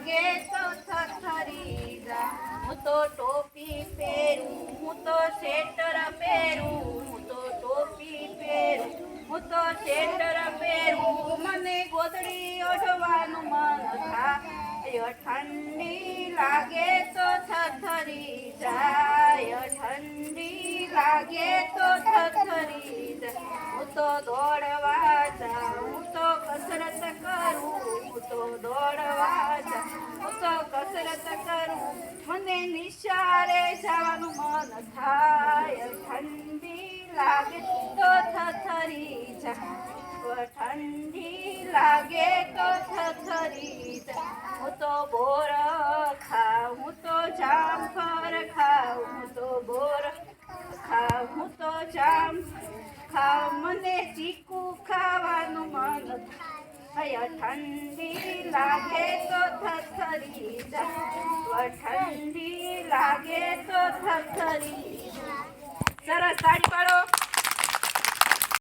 વાગે તો થથરી જા હું તો ટોપી પહેરું, હું તો સ્વેટર પહેરું, હું તો ટોપી પહેરું, હું તો સેટર પહેરું. મને ગોદડી ઓઢવાનું મન થાય ઠંડી લાગે તો થથરી જાય ઠંડી લાગે તો થથરી જાય હું તો જવાનું મન થાય. ઠંડી લાગે તો થથરી જાય ઠંડી લાગે તો થથરી જાય હું તો બોર ખાઉં, હું તો જામફળ ખાઉં, હું તો બોર ખાઉં, હું તો જામ ખાઉં. મને ચીકુ ખાવાનું મન થાય. ઠંડી લાગે તો થથરી જાય ઠંડી લાગે તો જાય. સરસ તાળી પાડો